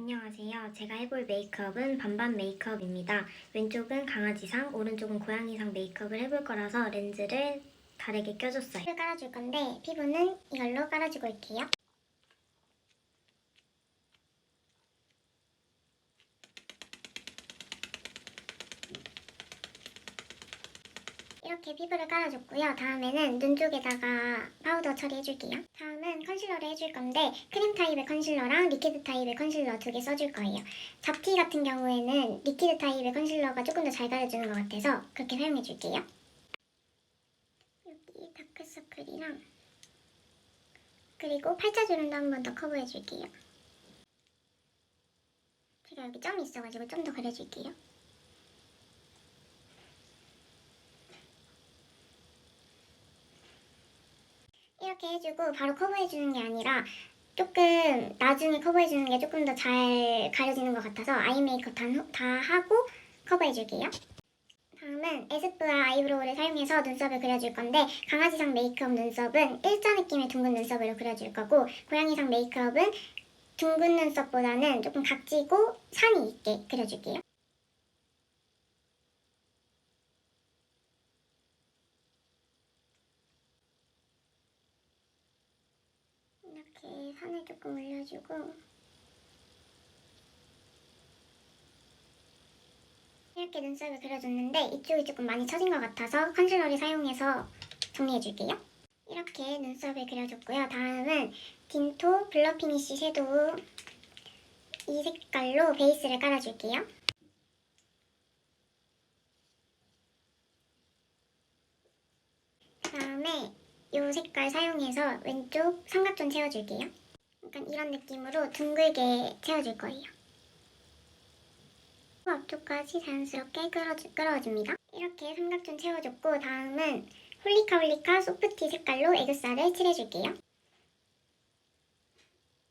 안녕하세요. 제가 해볼 메이크업은 반반 메이크업입니다. 왼쪽은 강아지상, 오른쪽은 고양이상 메이크업을 해볼 거라서 렌즈를 다르게 껴줬어요. 를 깔아줄 건데 피부는 이걸로 깔아주고 올게요. 이렇게 피부를 깔아줬고요. 다음에는 눈 쪽에다가 파우더 처리해줄게요. 컨실러를 해줄 건데 크림 타입의 컨실러랑 리퀴드 타입의 컨실러 두 개 써줄 거예요. 잡티 같은 경우에는 리퀴드 타입의 컨실러가 조금 더 잘 가려주는 것 같아서 그렇게 사용해줄게요. 여기 다크서클이랑 그리고 팔자주름도 한 번 더 커버해줄게요. 제가 여기 점이 있어가지고 좀더 그려줄게요. 이렇게 해주고 바로 커버해주는 게 아니라 조금 나중에 커버해주는 게 조금 더 잘 가려지는 것 같아서 아이 메이크업 다, 다 하고 커버해줄게요. 다음은 에스쁘아 아이브로우를 사용해서 눈썹을 그려줄 건데 강아지상 메이크업 눈썹은 일자 느낌의 둥근 눈썹으로 그려줄 거고 고양이상 메이크업은 둥근 눈썹보다는 조금 각지고 산이 있게 그려줄게요. 이렇게 산을 조금 올려주고 이렇게 눈썹을 그려줬는데 이쪽이 조금 많이 처진 것 같아서 컨실러를 사용해서 정리해줄게요. 이렇게 눈썹을 그려줬고요. 다음은 딘토 블러 피니쉬 섀도우 이 색깔로 베이스를 깔아줄게요. 다음에 이 색깔 사용해서 왼쪽 삼각존 채워줄게요. 약간 이런 느낌으로 둥글게 채워줄 거예요. 앞쪽까지 자연스럽게 끌어주, 끌어줍니다. 이렇게 삼각존 채워줬고 다음은 홀리카 홀리카 소프티 색깔로 애교살을 칠해줄게요.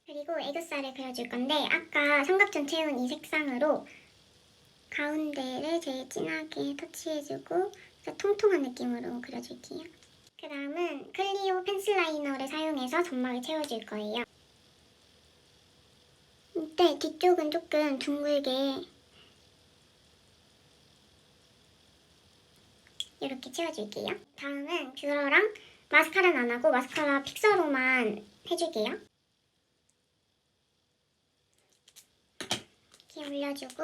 그리고 애교살을 그려줄 건데 아까 삼각존 채운 이 색상으로 가운데를 제일 진하게 터치해주고 통통한 느낌으로 그려줄게요. 그 다음은 클리오 펜슬 라이너를 사용해서 점막을 채워줄 거예요. 이때 뒤쪽은 조금 둥글게 이렇게 채워줄게요. 다음은 뷰러랑 마스카라는 안 하고 마스카라 픽서로만 해줄게요. 이렇게 올려주고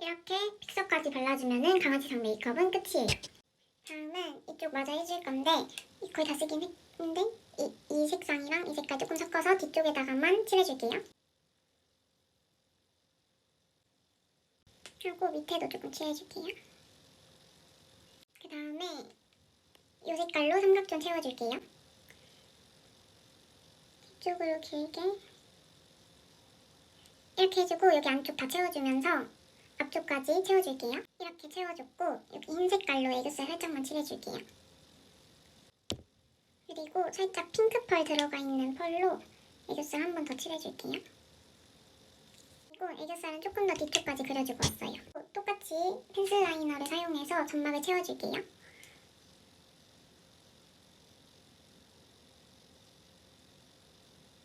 이렇게 픽서까지 발라주면은 강아지상 메이크업은 끝이에요. 이쪽 마저 해줄 건데 이- 거의 다 쓰긴 했는데 이, 이 색상이랑 이 색깔 조금 섞어서 뒤쪽에다가만 칠해줄게요. 하고 밑에도 조금 칠해줄게요. 그 다음에 이 색깔로 삼각존 채워줄게요. 뒤쪽으로 길게 이렇게 해주고 여기 안쪽 다 채워주면서 앞쪽까지 채워줄게요. 이렇게 채워줬고 여기 흰 색깔로 애교살 살짝만 칠해줄게요. 그리고 살짝 핑크 펄 들어가 있는 펄로 애교살 한 번 더 칠해줄게요. 그리고 애교살은 조금 더 뒤쪽까지 그려주고 왔어요. 똑같이 펜슬 라이너를 사용해서 점막을 채워줄게요.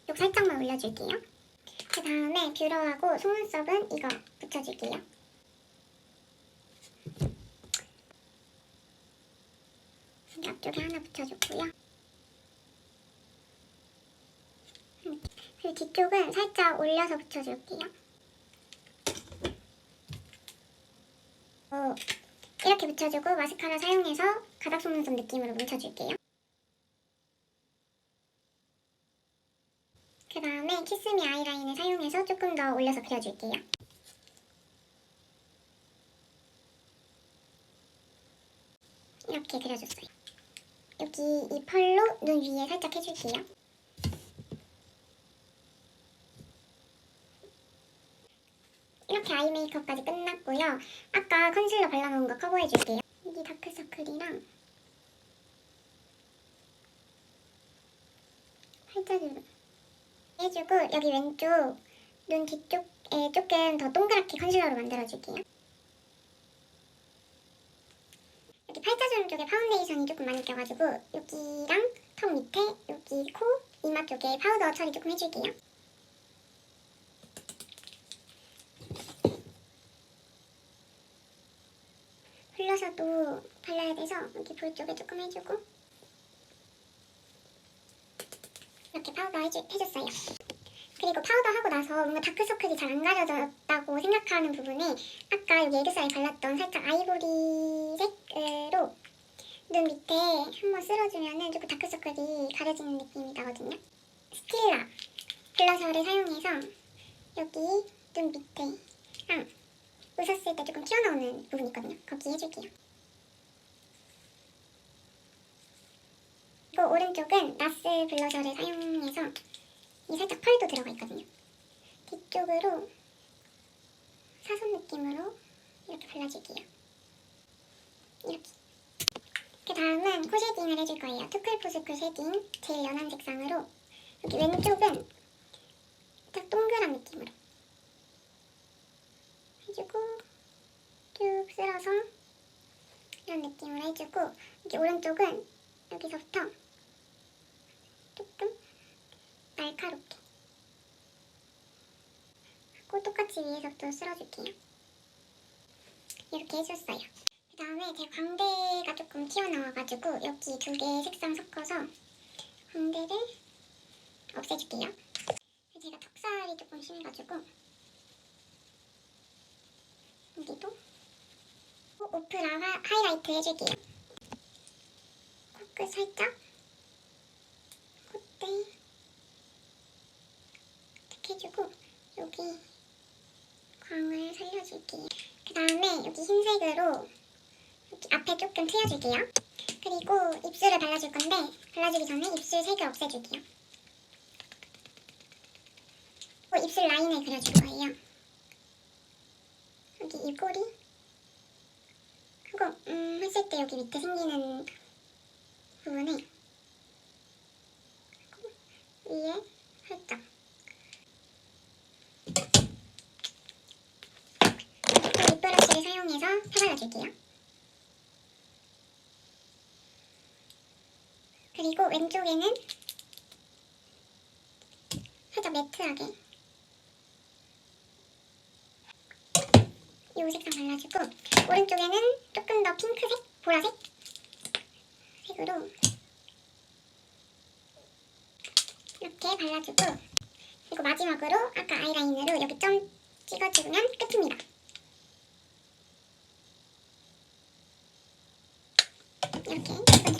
쪽 살짝만 올려줄게요. 그 다음에 뷰러하고 속눈썹은 이거 붙여줄게요. 앞쪽에 하나 붙여줬고요. 음, 그리고 뒤쪽은 살짝 올려서 붙여줄게요. 어, 이렇게 붙여주고 마스카라 사용해서 가닥 속눈썹 느낌으로 뭉쳐줄게요. 그 다음에 키스미 아이라인을 사용해서 조금 더 올려서 그려줄게요. 이렇게 그려줬어요. 여기 이 펄로 눈 위에 살짝 해줄게요. 이렇게 아이 메이크업까지 끝났고요. 아까 컨실러 발라놓은 거 커버해줄게요. 여기 다크서클이랑 팔자주름 해주고 여기 왼쪽 눈 뒤쪽에 조금 더 동그랗게 컨실러로 만들어줄게요. 여기 팔자주름 쪽에 파운데이션이 조금 많이 껴가지고 여기랑 턱 밑에 여기 코 이마 쪽에 파우더 처리 조금 해줄게요. 흘러서도 발라야 돼서 여기 볼 쪽에 조금 해주고 이렇게 파우더 해주, 해줬어요. 그리고 파우더 하고 나서 뭔가 다크서클이 잘 안 가려졌다고 생각하는 부분에 아까 여기 애교살에 발랐던 살짝 아이보리색 으로 눈 밑에 한번 쓸어주면은 조금 다크서클이 가려지는 느낌이 나거든요. 스틸라 블러셔를 사용해서 여기 눈 밑에랑 웃었을 때 조금 튀어나오는 부분이 있거든요. 거기 해줄게요. 그리고 오른쪽은 나스 블러셔를 사용해서 이 살짝 펄도 들어가 있거든요. 뒤쪽으로 사선 느낌으로 이렇게 발라줄게요. 이렇게. 그 다음은 코 쉐딩을 해줄 거예요. 투클포스쿨 쉐딩 제일 연한 색상으로 여기 왼쪽은 딱 동그란 느낌으로 해주고 쭉 쓸어서 이런 느낌으로 해주고 여기 오른쪽은 여기서부터 조금 날카롭게 하고 똑같이 위에서부터 쓸어줄게요. 이렇게 해줬어요. 그 다음에 제 광대가 조금 튀어나와가지고 여기 두 개의 색상 섞어서 광대를 없애줄게요. 제가 턱살이 조금 심해가지고 여기도 오프라 하, 하이라이트 해줄게요. 코끝 살짝 콧대 이렇게 해주고 여기 광을 살려줄게요. 그 다음에 여기 흰색으로 앞에 조금 트여줄게요. 그리고 입술을 발라줄 건데 발라주기 전에 입술 색을 없애줄게요. 그리고 입술 라인을 그려줄 거예요. 여기 입꼬리 그거 음 했을 때 여기 밑에 생기는 부분에 위에 살짝 또 립브러쉬를 사용해서 펴발라줄게요. 그리고 왼쪽에는 살짝 매트하게 이 색상 발라주고 오른쪽에는 조금 더 핑크색, 보라색 색으로 이렇게 발라주고 그리고 마지막으로 아까 아이라인으로 여기 점 찍어주면 끝입니다. 이렇게